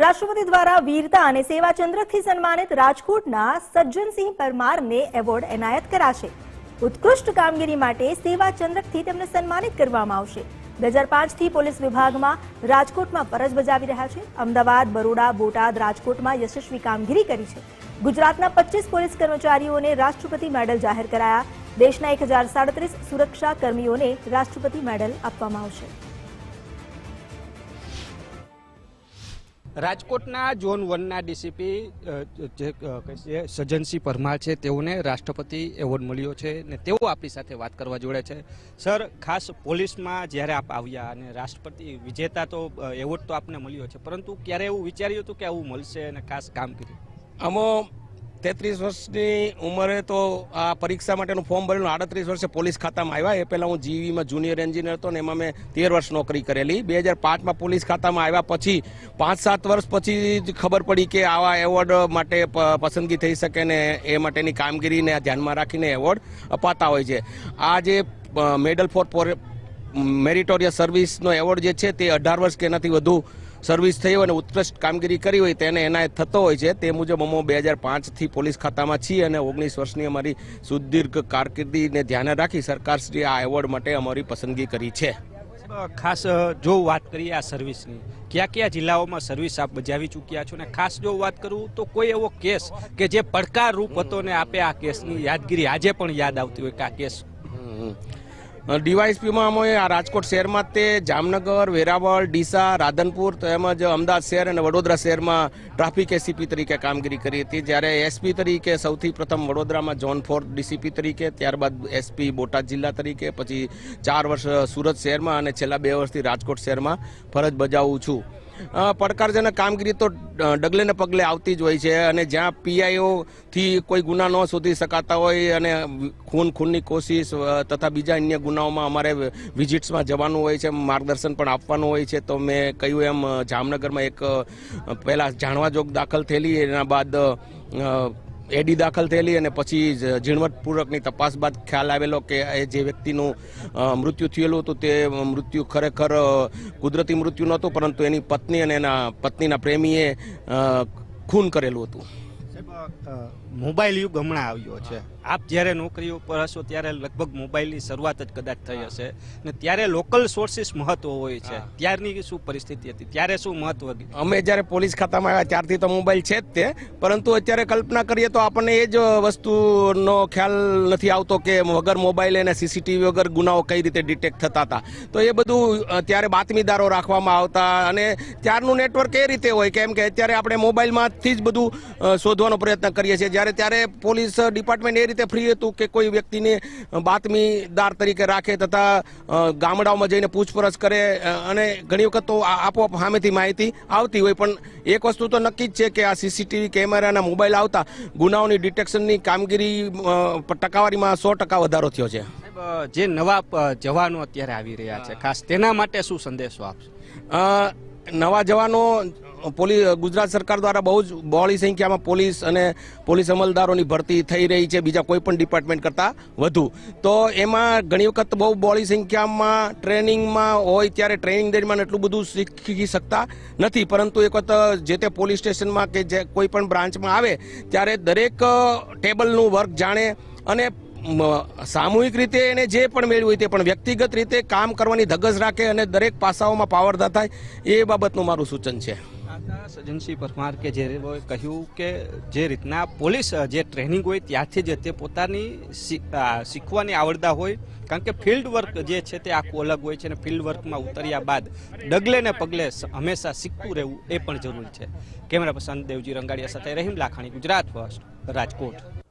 રાષ્ટ્રપતિ દ્વારા વીરતા અને સેવાચંદ્રકથી સન્માનિત રાજકોટના સજ્જનસિંહ પરમારને એવોર્ડ એનાયત કરાશે. ઉત્કૃષ્ટ કામગીરી માટે સેવાચંદ્રકથી તેમને સન્માનિત કરવામાં આવશે. બે હજાર પાંચથી પોલીસ વિભાગમાં રાજકોટમાં ફરજ બજાવી રહ્યા છે. અમદાવાદ, બરોડા, બોટાદ, રાજકોટમાં યશસ્વી કામગીરી કરી છે. ગુજરાતના પચીસ પોલીસ કર્મચારીઓને રાષ્ટ્રપતિ મેડલ જાહેર કરાયા. દેશના એક હજાર સાડત્રીસ સુરક્ષા કર્મીઓને રાષ્ટ્રપતિ મેડલ આપવામાં આવશે. રાજકોટના ઝોન વનના ડીસીપી જે સજ્જનસિંહ પરમાર છે, તેઓને રાષ્ટ્રપતિ એવોર્ડ મળ્યો છે ને તેઓ આપણી સાથે વાત કરવા જોડે છે. સર, ખાસ પોલીસમાં જ્યારે આપ આવ્યા અને રાષ્ટ્રપતિ વિજેતા તો એવોર્ડ તો આપને મળ્યો છે, પરંતુ ક્યારે એવું વિચાર્યું હતું કે આવું મળશે અને ખાસ કામ કર્યું આમાં તેત્રીસ વર્ષની ઉંમરે તો આ પરીક્ષા માટેનું ફોર્મ ભરેલું. આડત્રીસ વર્ષે પોલીસ ખાતામાં આવ્યા. એ પહેલાં હું જીવીમાં જુનિયર એન્જિનિયર હતો ને એમાં મેં તેર વર્ષ નોકરી કરેલી. બે હજાર પાંચમાં પોલીસ ખાતામાં આવ્યા પછી પાંચ સાત વર્ષ પછી જ ખબર પડી કે આવા એવોર્ડ માટે પસંદગી થઈ શકે ને એ માટેની કામગીરીને ધ્યાનમાં રાખીને એવોર્ડ અપાતા હોય છે. આ જે મેડલ ફોર મેરિટોરિયસ સર્વિસનો એવોર્ડ જે છે તે અઢાર વર્ષ કે એનાથી વધુ સર્વિસ થઈ હોય અને ઉત્કૃષ્ટ કામગીરી કરી હોય તેને એનાયત થતો હોય છે. તે મુજબ અમો બે હજાર પાંચથી પોલીસ ખાતામાં છીએ અને ઓગણીસ વર્ષની અમારી સુદીર્ઘ કારકિર્દીને ધ્યાને રાખી સરકારશ્રીએ આ એવોર્ડ માટે અમારી પસંદગી કરી છે. ખાસ જો વાત કરીએ આ સર્વિસની કયા કયા જિલ્લાઓમાં સર્વિસ આપ બજાવી ચૂક્યા છો? ને ખાસ જો વાત કરું તો કોઈ એવો કેસ કે જે પડકારરૂપ હતો ને આપે આ કેસની યાદગીરી આજે પણ યાદ આવતી હોય કે આ કેસ? ડીવાયસપીમાં અમે આ રાજકોટ શહેરમાં તે, જામનગર, વેરાવળ, ડીસા, રાધનપુર તેમજ અમદાવાદ શહેર અને વડોદરા શહેરમાં ટ્રાફિક એસીપી તરીકે કામગીરી કરી હતી. જ્યારે એસપી તરીકે સૌથી પ્રથમ વડોદરામાં ઝોન ફોર ડીસીપી તરીકે, ત્યારબાદ એસપી બોટાદ જિલ્લા તરીકે, પછી ચાર વર્ષ સુરત શહેરમાં અને છેલ્લા બે વર્ષથી રાજકોટ શહેરમાં ફરજ બજાવું છું. પડકારજનક કામગીરી તો ડગલે ને પગલે આવતી જ હોય છે અને જ્યાં પીઆઈઓ થી કોઈ ગુના ન શોધી શકાતા હોય અને ખૂન ખૂનની કોશિશ તથા બીજા અન્ય ગુનાઓમાં અમારે વિઝિટ્સમાં જવાનું હોય છે, માર્ગદર્શન પણ આપવાનું હોય છે, તો મેં કહ્યું એમ જામનગરમાં એક પહેલાં જાણવા જોગ દાખલ થયેલી, એના બાદ એડી દાખલ થયેલી અને પછી ઝીણવટપૂર્વકની તપાસ બાદ ખ્યાલ આવેલો કે એ જે વ્યક્તિનું મૃત્યુ થયેલું હતું તે મૃત્યુ ખરેખર કુદરતી મૃત્યુ નહોતું, પરંતુ એની પત્ની અને એના પત્નીના પ્રેમીએ ખૂન કરેલું હતું. મોબાઈલ યુગ હમણાં આવ્યો છે. આપ જ્યારે નોકરીઓ પર હશો ત્યારે લગભગ મોબાઈલની શરૂઆત જ કદાચ થઈ હશે. ને ત્યારે લોકલ સોર્સિસ મહત્વ હોય છે. ત્યારની શું પરિસ્થિતિ હતી? ત્યારે શું મહત્વ અમે જ્યારે પોલીસ ખાતામાં આવ્યા ત્યારથી તો મોબાઈલ છે જ તે. પરંતુ અત્યારે કલ્પના કરીએ તો આપણને એ જ વસ્તુનો ખ્યાલ નથી આવતો કે વગર મોબાઈલ અને સીસીટીવી વગર ગુનાઓ કઈ રીતે ડિટેક્ટ થતા હતા. તો એ બધું ત્યારે બાતમીદારો રાખવામાં આવતા અને ત્યારનું નેટવર્ક એ રીતે હોય કેમ કે અત્યારે આપણે મોબાઈલમાંથી જ બધું શોધવાનો પ્રયત્ન કરીએ છીએ. જ્યારે ત્યારે પોલીસ ડિપાર્ટમેન્ટ એ રીતે ફ્રી હતું કે કોઈ વ્યક્તિને બાતમીદાર તરીકે રાખે તથા ગામડાઓમાં જઈને પૂછપરછ કરે અને ઘણી વખત તો આપોઆપ સામેથી માહિતી આવતી હોય. પણ એક વસ્તુ તો નક્કી જ છે કે આ સીસીટીવી કેમેરાના મોબાઈલ આવતા ગુનાઓની ડિટેક્શનની કામગીરી ટકાવારીમાં સો ટકા વધારો થયો છે. જે નવા જવાનો અત્યારે આવી રહ્યા છે ખાસ તેના માટે શું સંદેશો આપશો? નવા જવાનો પોલીસ ગુજરાત સરકાર દ્વારા બહુ જ બહોળી સંખ્યામાં પોલીસ અને પોલીસ અમલદારોની ભરતી થઈ રહી છે, બીજા કોઈ પણ ડિપાર્ટમેન્ટ કરતાં વધુ. તો એમાં ઘણી વખત બહુ બહોળી સંખ્યામાં ટ્રેનિંગમાં હોય ત્યારે ટ્રેનિંગ દરમિયાન એટલું બધું શીખી શકતા નથી. પરંતુ એક વખત જે તે પોલીસ સ્ટેશનમાં કે જે કોઈ પણ બ્રાન્ચમાં આવે, ત્યારે દરેક ટેબલનું વર્ક જાણે અને સામૂહિક રીતે એને જે પણ મેળવ્યું તે પણ વ્યક્તિગત રીતે કામ કરવાની ધગસ રાખે અને દરેક પાસાઓમાં પાવરધા થાય, એ બાબતનું મારું સૂચન છે. દાદા એજન્સી પરમાર કે જે કહ્યું કે જે રીતના પોલીસ જે ટ્રેનિંગ હોય ત્યારથી જ તે પોતાની શીખવાની આવડતા હોય. કારણ કે ફિલ્ડ વર્ક જે છે તે આખું અલગ હોય છે અને ફિલ્ડ વર્કમાં ઉતર્યા બાદ ડગલે ને પગલે હંમેશા શીખતું રહેવું એ પણ જરૂરી છે. કેમેરા પર્સન દેવજી રંગાડિયા સાથે રહીમ લાખાણી, ગુજરાત ફર્સ્ટ, રાજકોટ.